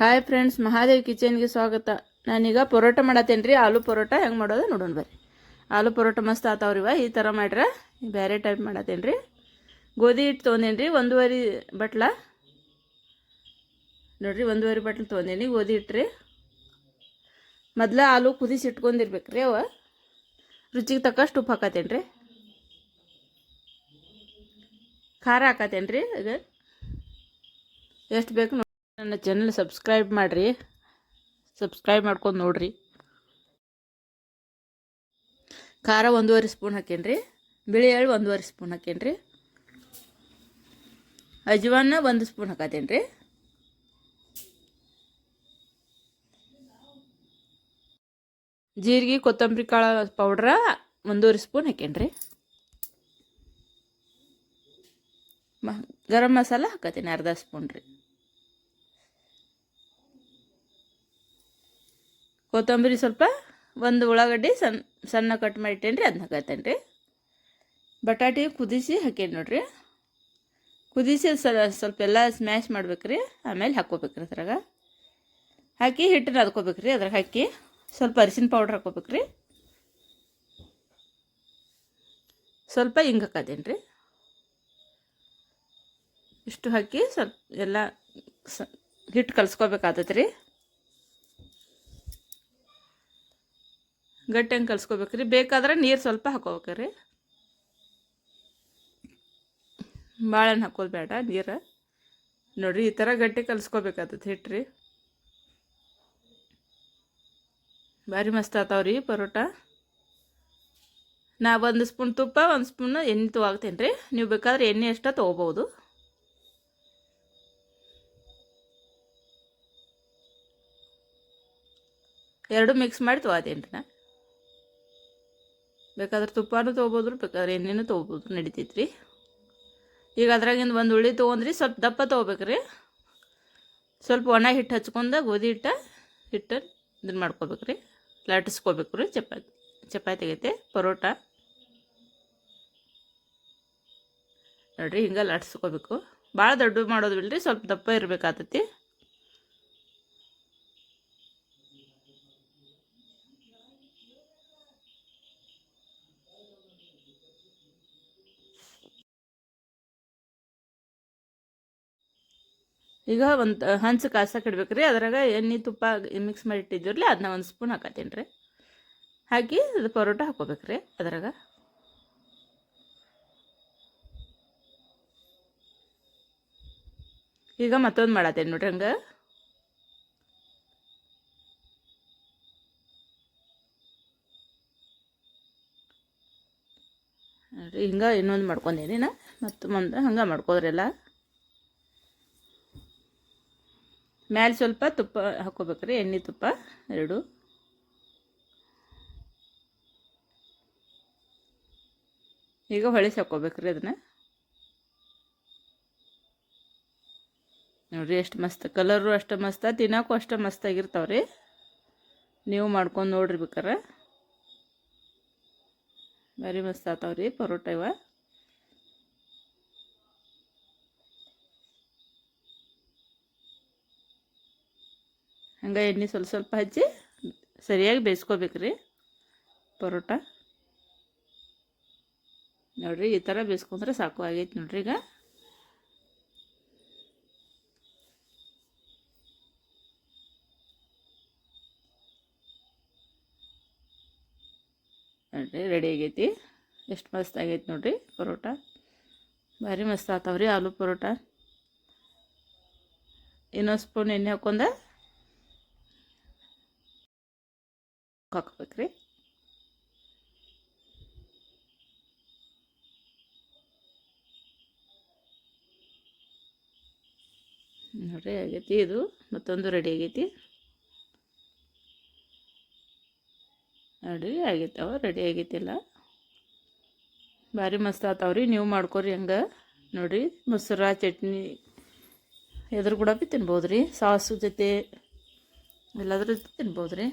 Hi friends Mahadev ಕಿಚನ್ಗೆ ಸ್ವಾಗತ. ನಾನೀಗ ಪರೋಟ ಮಾಡತ್ತೇನೆ ರೀ ಆಲೂ ಪರೋಟ ಹೆಂಗೆ ಮಾಡೋದು ನೋಡೋಣ ಬರ್ರಿ. ಆಲೂ ಪರೋಟ ಮಸ್ತ್ ಆತಾವ್ರಿ ಇವ. ಈ ಥರ ಮಾಡ್ರೆ ಬೇರೆ ಟೈಪ್ ಮಾಡತ್ತೇನೆ ರೀ ಗೋಧಿ ಹಿಟ್ಟು ತೊಗೊಂಡೇನಿ ರೀ ಒಂದೂವರೆ ಬಟ್ಲ. ನೋಡಿರಿ, ಒಂದೂವರೆ ಬಟ್ಲು ತೊಗೊಂಡೇನಿ, ಗೋಧಿ ಹಿಟ್ಟು ರೀ ಮೊದ್ಲ ಆಲೂ ಕುದಿಸಿ ಇಟ್ಕೊಂಡಿರ್ಬೇಕು ರೀ ಅವ. ರುಚಿಗೆ ತಕ್ಕಷ್ಟು ಉಪ್ಪು ಹಾಕತ್ತೇನೆ ರೀ ಖಾರ ಹಾಕತ್ತೇನೆ ರೀ ಈಗ ಎಷ್ಟು ಬೇಕು ನನ್ನ ಚಾನಲ್ ಸಬ್ಸ್ಕ್ರೈಬ್ ಮಾಡಿರಿ. ಸಬ್ಸ್ಕ್ರೈಬ್ ಮಾಡ್ಕೊಂಡು ನೋಡಿರಿ. ಖಾರ ಒಂದೂವರೆ ಸ್ಪೂನ್ ಹಾಕೇನ್ರಿ. ಬಿಳಿ ಎಳ್ಳು ಒಂದೂವರೆ ಸ್ಪೂನ್ ಹಾಕೇನ್ರಿ. ಅಜ್ವಾನ ಒಂದು ಸ್ಪೂನ್ ಹಾಕತ್ತೇನೆ ರೀ ಜೀರಿಗೆ, ಕೊತ್ತಂಬರಿ, ಕಾಳು ಪೌಡ್ರ ಒಂದೂವರೆ ಸ್ಪೂನ್ ಹಾಕೇನ್ರಿ. ಮ, ಗರಂ ಮಸಾಲ ಹಾಕತ್ತೀನಿ ಅರ್ಧ ಸ್ಪೂನ್ ರೀ. ಕೊತ್ತಂಬರಿ ಸ್ವಲ್ಪ, ಒಂದು ಉಳ್ಳಾಗಡ್ಡಿ ಸಣ್ಣ ಸಣ್ಣ ಕಟ್ ಮಾಡಿಟ್ಟೇನಿ ರೀ ಅದನ್ನ ಹಾಕತ್ತೇನೆ ರೀ ಬಟಾಟಿ ಕುದಿಸಿ ಹಾಕೇನಿ ನೋಡ್ರಿ. ಕುದಿಸಿ ಸ್ವಲ್ಪ ಎಲ್ಲ ಸ್ಮ್ಯಾಶ್ ಮಾಡ್ಬೇಕು ರೀ ಆಮೇಲೆ ಹಾಕ್ಕೋಬೇಕು ರೀ ಅದ್ರಾಗ. ಹಾಕಿ ಹಿಟ್ಟನ್ನ ಅದ್ಕೋಬೇಕು ರೀ ಅದ್ರಾಗ ಹಾಕಿ ಸ್ವಲ್ಪ ಅರಿಶಿನ ಪೌಡ್ರ್ ಹಾಕ್ಕೋಬೇಕು ರೀ ಸ್ವಲ್ಪ ಹಿಂಗೆ ಹಾಕತ್ತೇನೆ ರೀ ಇಷ್ಟು ಹಾಕಿ ಸ್ವಲ್ಪ ಎಲ್ಲ ಸ ಹಿಟ್ಟು ಕಲ್ಸ್ಕೊಬೇಕಾಗ್ತೈತೆ ರೀ ಗಟ್ಟಿ ಹಂಗೆ ಕಲ್ಸ್ಕೊಬೇಕು ರೀ ಬೇಕಾದ್ರೆ ನೀರು ಸ್ವಲ್ಪ ಹಾಕೋಬೇಕು ರೀ ಬಾಳೆಹಣ್ಣು ಹಾಕೋದು ಬೇಡ, ನೀರು. ನೋಡಿರಿ, ಈ ಥರ ಗಟ್ಟಿ ಕಲಿಸ್ಕೋಬೇಕಾದ ಹಿಟ್ಟು ರೀ ಭಾರಿ ಮಸ್ತ್ ಆತಾವ ರೀ ಪರೋಟ. ನಾ ಒಂದು ಸ್ಪೂನ್ ತುಪ್ಪ, ಒಂದು ಸ್ಪೂನ್ ಎಣ್ಣೆ ತೊಗೊಳ್ತೇನೆ ರೀ ನೀವು ಬೇಕಾದ್ರೆ ಎಣ್ಣೆ ಎಷ್ಟ ತೊಗೋಬೋದು ಎರಡು ಮಿಕ್ಸ್ ಮಾಡಿ ತೊಗೋತೇನೆ ರೀ ನಾ. ಬೇಕಾದ್ರೆ ತುಪ್ಪನೂ ತೊಗೋಬೋದು, ಬೇಕಾದ್ರೆ ಎಣ್ಣೆನೂ ತೊಗೋಬೋದು ನಡಿತೈತೆ ರೀ ಈಗ ಅದ್ರಾಗಿಂದ ಒಂದು ಉಳಿ ತೊಗೊಂಡ್ರಿ, ಸ್ವಲ್ಪ ದಪ್ಪ ತೊಗೋಬೇಕ್ರಿ. ಸ್ವಲ್ಪ ಒಣ ಹಿಟ್ಟು ಹಚ್ಕೊಂಡು ಗೋಧಿ ಹಿಟ್ಟು ಹಿಟ್ಟು ಇದನ್ನ ಮಾಡ್ಕೋಬೇಕ್ರಿ. ಲಟ್ಟಿಸ್ಕೋಬೇಕು ರೀ ಚಪಾತಿ ಚಪಾತಿ ಆಗೈತೆ, ಪರೋಟ. ನೋಡಿರಿ ಹಿಂಗೆ ಲಟ್ಸ್ಕೋಬೇಕು ಭಾಳ ದೊಡ್ಡ ಮಾಡೋದು ಬಿಲ್ರಿ ಸ್ವಲ್ಪ ದಪ್ಪ ಇರಬೇಕಾಗ್ತೈತಿ ಈಗ ಒಂದು ಹಂಚು ಕಾಸಕ್ಕೆ ಇಡ್ಬೇಕು ರೀ ಅದ್ರಾಗ ಎಣ್ಣೆ, ತುಪ್ಪ ಮಿಕ್ಸ್ ಮಾಡಿ ಇಟ್ಟಿದ್ದೀರಲಿ ಅದನ್ನ ಒಂದು ಸ್ಪೂನ್ ಹಾಕತ್ತೀನಿ ರೀ. ಹಾಕಿ ಅದು ಪರೋಟ ಹಾಕೋಬೇಕ್ರಿ ಅದ್ರಾಗ. ಈಗ ಮತ್ತೊಂದು ಮಾಡತ್ತೇನೆ ನೋಡ್ರಿ ಹಂಗೆ. ನೋಡ್ರಿ ಹಿಂಗೆ ಇನ್ನೊಂದು ಮಾಡ್ಕೊಂಡೇನಿ ನಾ. ಮತ್ತು ಮುಂದೆ ಹಂಗೆ ಮಾಡ್ಕೋದ್ರೆಲ್ಲ. ಮ್ಯಾಲೆ ಸ್ವಲ್ಪ ತುಪ್ಪ ಹಾಕೋಬೇಕ್ರಿ, ಎಣ್ಣೆ ತುಪ್ಪ ಎರಡು. ಈಗ ಹೊಳಿಸಿ ಹಾಕೋಬೇಕ್ರಿ ಅದನ್ನು. ನೋಡಿರಿ, ಎಷ್ಟು ಮಸ್ತ್ ಕಲರು ಅಷ್ಟು ಮಸ್ತ ತಿನ್ನೋಕ್ಕೂ ಅಷ್ಟು ಮಸ್ತಾಗಿರ್ತಾವ್ರಿ ನೀವು ಮಾಡ್ಕೊಂಡು ನೋಡ್ರಿ ಬೇಕಾರೆ. ಭಾರಿ ಮಸ್ತ್ ಆತಾವ್ರಿ ಪರೋಟ ಇವ. ಹಂಗೆ ಎಣ್ಣೆ ಸ್ವಲ್ಪ ಸ್ವಲ್ಪ ಹಚ್ಚಿ ಸರಿಯಾಗಿ ಬೇಯಿಸ್ಕೋಬೇಕ್ರಿ. ಪರೋಟ. ನೋಡಿರಿ ಈ ಥರ ಬೇಯಿಸ್ಕೊಂಡ್ರೆ ಸಾಕು ಆಗೈತೆ ನೋಡ್ರಿ ಈಗ. ನೋಡಿರಿ ರೆಡಿ ಆಗೈತಿ. ಎಷ್ಟು ಮಸ್ತ್ ಆಗೈತಿ ನೋಡಿರಿ ಪರೋಟ. ಭಾರಿ ಮಸ್ತ್ ಆತಾವ್ರಿ ಆಲೂ ಪರೋಟ. ಇನ್ನೊಂದು ಸ್ಪೂನ್ ಎಣ್ಣೆ ಹಾಕೊಂಡ ಹಾಕ್ಬೇಕ್ರಿ ನೋಡ್ರಿ ಆಗೈತಿ ಇದು ಮತ್ತೊಂದು ರೆಡಿ ಆಗೈತಿ ನೋಡಿರಿ ಆಗೈತವ ರೆಡಿ ಆಗೈತಿಲ್ಲ ಭಾರಿ ಮಸ್ತ್ ಆತಾವ್ರಿ ನೀವು ಮಾಡ್ಕೊರಿ ಹಂಗೆ. ನೋಡಿರಿ, ಮೊಸರ, ಚಟ್ನಿ ಎದ್ರ ಕೂಡ ಭೀ ತಿನ್ಬೋದು ರೀ ಸಾಸು ಜೊತೆ, ಎಲ್ಲದ್ರ ಜೊತೆ ತಿನ್ಬೋದು ರೀ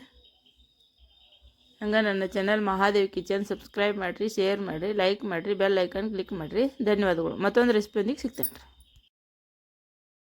ಹಂಗೆ ನನ್ನ ಚಾನಲ್ ಮಹಾದೇವ್ ಕಿಚನ್ ಸಬ್ಸ್ಕ್ರೈಬ್ ಮಾಡಿರಿ ಶೇರ್ ಮಾಡಿರಿ ಲೈಕ್ ಮಾಡಿರಿ ಬೆಲ್ ಐಕನ್ ಕ್ಲಿಕ್ ಮಾಡಿರಿ. ಧನ್ಯವಾದಗಳು. ಮತ್ತೊಂದು ರೆಸಿಪಿಯೊಂದಿಗೆ ಸಿಗ್ತೇನೆ ರೀ